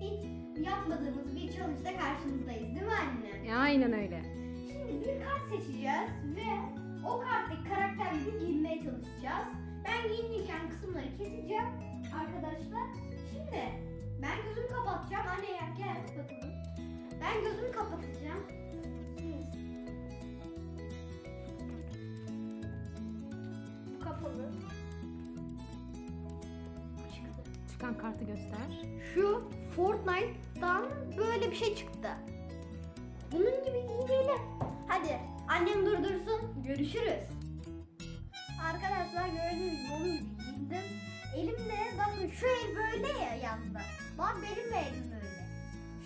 hiç yapmadığımız bir challenge'da karşınızdayız değil mi anne? E, Aynen öyle. Şimdi bir kart seçeceğiz ve o karttaki karakter gibi giyinmeye çalışacağız. Ben giyinirken kısımları keseceğim arkadaşlar. Şimdi ben gözümü kapatacağım. Anne ya gel bakalım. Ben gözümü kapatacağım. Kapalı. Çıkan kartı göster. Şu Fortnite'dan böyle bir şey çıktı. Bunun gibi giyinelim. Hadi annem durdursun. Görüşürüz. Arkadaşlar gördüğünüz gibi onun gibi giyindim. Elimde bakın şu el böyle ya yanda. Bak benim de elim böyle.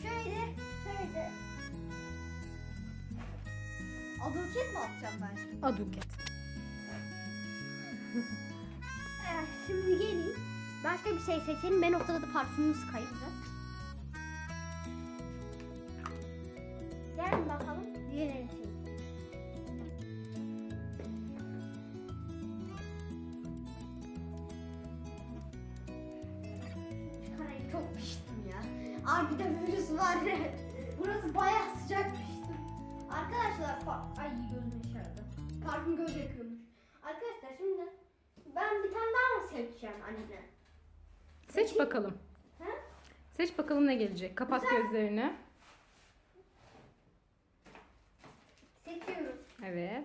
Şöyle şöyle. Aduket mi atacağım ben şimdi? Aduket. Eh, şimdi geleyim. Başka bir şey seçelim. Ben o sırada parfümümü sıkayım biraz. Gel bakalım. Diğer için. Çıkarayım çok piştim ya. Abi de virüs var. Burası bayağı sıcak piştim. Arkadaşlar ay gözüm yaşardı. Parfüm göz yakıyormuş. Arkadaşlar şimdi ben bir tane daha mı seçeceğim anne? Seç bakalım. Ha? Seç bakalım ne gelecek. Kapat Güzel. gözlerini. Seçiyorum. Evet.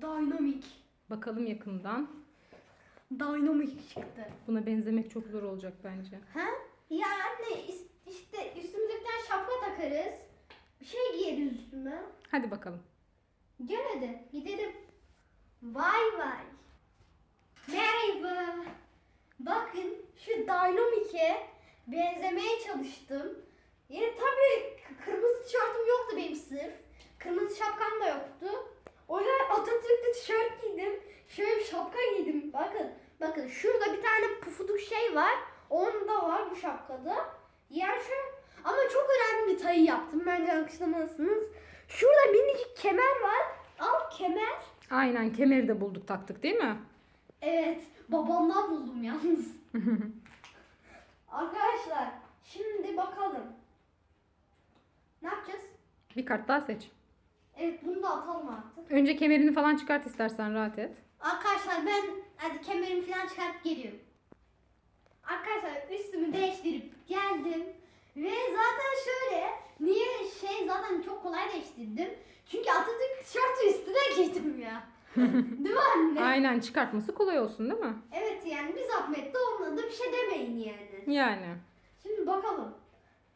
Dynamic. Bakalım yakından. Dynamic çıktı. Buna benzemek çok zor olacak bence. Ha? Ya anne işte üstümüze bir tane şapka takarız. Bir şey giyeriz üstüme. Hadi bakalım. Gel hadi gidelim. Vay vay. Merhaba. Bakın şu Dynamic'e benzemeye çalıştım. Yani tabii kırmızı tişörtüm yoktu benim sırf. Kırmızı şapkam da yoktu. O yüzden Atatürk'te tişört giydim. Şöyle bir şapka giydim. Bakın. Bakın şurada bir tane pufuduk şey var. Onda var bu şapkada. Yer şu. Ama çok önemli bir tayı yaptım. Bence alkışlamalısınız. Şurada minicik kemer var. Al kemer. Aynen kemeri de bulduk taktık değil mi? Evet. Babamdan buldum yalnız. Arkadaşlar şimdi bakalım. Ne yapacağız? Bir kart daha seç. Evet bunu da atalım artık. Önce kemerini falan çıkart istersen rahat et. Arkadaşlar ben hadi kemerimi falan çıkartıp geliyorum. Arkadaşlar üstümü değiştirip geldim. Ve zaten şöyle niye şey zaten çok kolay değiştirdim. Çünkü Atatürk tişörtü üstüne giydim ya. Değil mi anne? Aynen çıkartması kolay olsun değil mi? Evet yani bir zahmet de olmadı bir şey demeyin yani. Yani. Şimdi bakalım.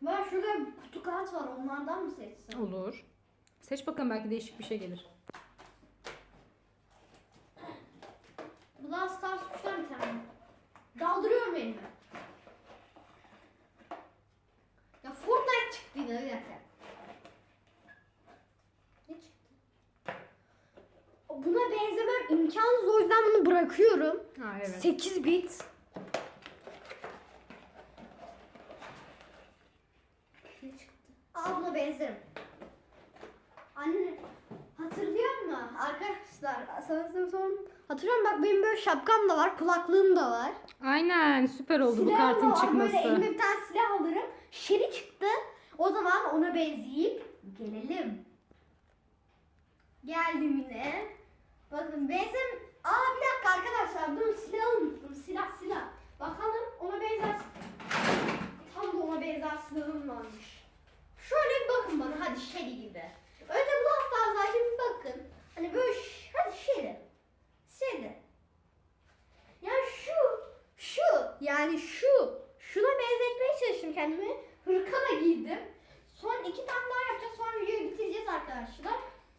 Ben şurada kutu kağıt var onlardan mı seçsem? Olur. Seç bakalım belki değişik bir şey gelir. Brawl Stars kuşlar bir tane. Daldırıyorum elimi. Ya Fortnite çıktı yine bir dakika. Ne çıktı? Buna benzemem imkansız o yüzden bunu bırakıyorum. Ha evet. 8 bit. Aa buna benzerim. Anne hatırlıyor musun? Arkadaşlar sana sana sorun. Hatırlıyorum bak benim böyle şapkam da var, kulaklığım da var. Aynen süper oldu bu Silahım kartın da var. Böyle çıkması. elime bir tane silah alırım. Şeri çıktı. O zaman ona benzeyip gelelim. Geldim yine. Bakın benzem... Aa bir dakika arkadaşlar dur silahı unuttum. Silah silah. Bakalım ona benzer... Tam da ona benzer silahım varmış. Şöyle bir bakın bana hadi Shelly gibi. Önce bu haftalar şimdi bakın. Hani böyle hadi Shelly. Shelly. Ya şu, şu yani şu. Şuna benzetmeye çalıştım kendimi. Hırka da giydim. Son iki tane daha yapacağız. Sonra videoyu bitireceğiz arkadaşlar.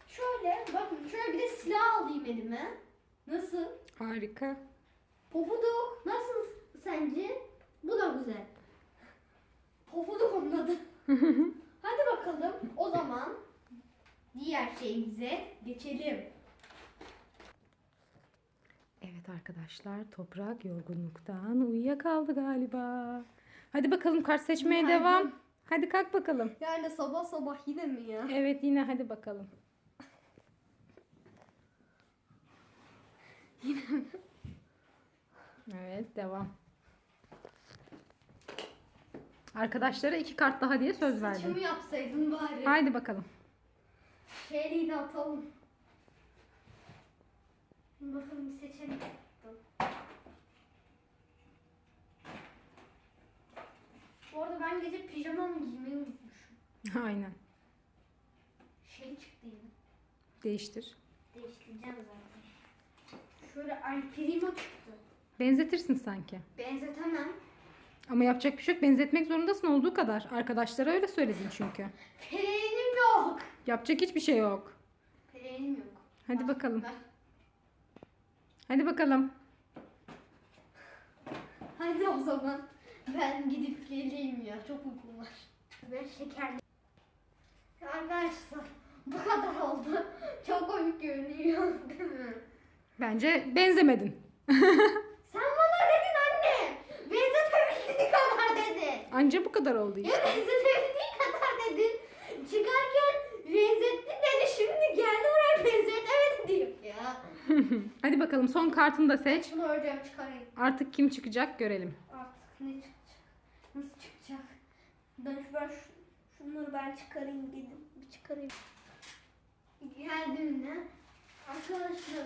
Şöyle bakın şöyle bir de silah alayım elime. Nasıl? Harika. Pofuduk. Nasıl sence? Bu da güzel. Pofuduk onun adı. Hadi bakalım o zaman diğer şeyimize geçelim. Evet arkadaşlar toprak yorgunluktan uyuyakaldı galiba. Hadi bakalım kart seçmeye Günaydın. devam. Hadi kalk bakalım. Yani sabah sabah yine mi ya? Evet yine hadi bakalım. Evet devam. Arkadaşlara iki kart daha diye söz Saçımı verdim. yapsaydın bari. Haydi bakalım. Şeyliği de atalım. Bakalım bir seçenek. Bu arada ben gece pijamamı giymeyi unutmuşum. Aynen. Şey çıktı yine. Değiştir. Değiştireceğim zaten. Şöyle Primo çıktı. Benzetirsin sanki. Benzetemem. Ama yapacak bir şey yok. Benzetmek zorundasın olduğu kadar. Arkadaşlara öyle söyledin çünkü. Pelerinim yok. Yapacak hiçbir şey yok. Pelerinim yok. Hadi Bak, bakalım. bak. Hadi bakalım. Hadi o zaman ben gidip geleyim ya. Çok uykum var. Ben şekerli. Arkadaşlar bu kadar oldu. Çok komik görünüyor değil mi? Bence benzemedin. Sen bana dedin anne. Benzetebildiği kadar dedin. Anca bu kadar oldu Ya işte. benzetebildiği kadar dedin. Çıkarken benzetti dedi. Şimdi geldi oraya benzetemedi diyor ya. Hadi bakalım son kartını da seç. Şunu öreceğim çıkarayım. Artık kim çıkacak görelim. Artık ne çıkacak? Nasıl çıkacak? Ben, ben şu- şunları ben çıkarayım dedim. Bir çıkarayım. Geldim ne? Arkadaşlar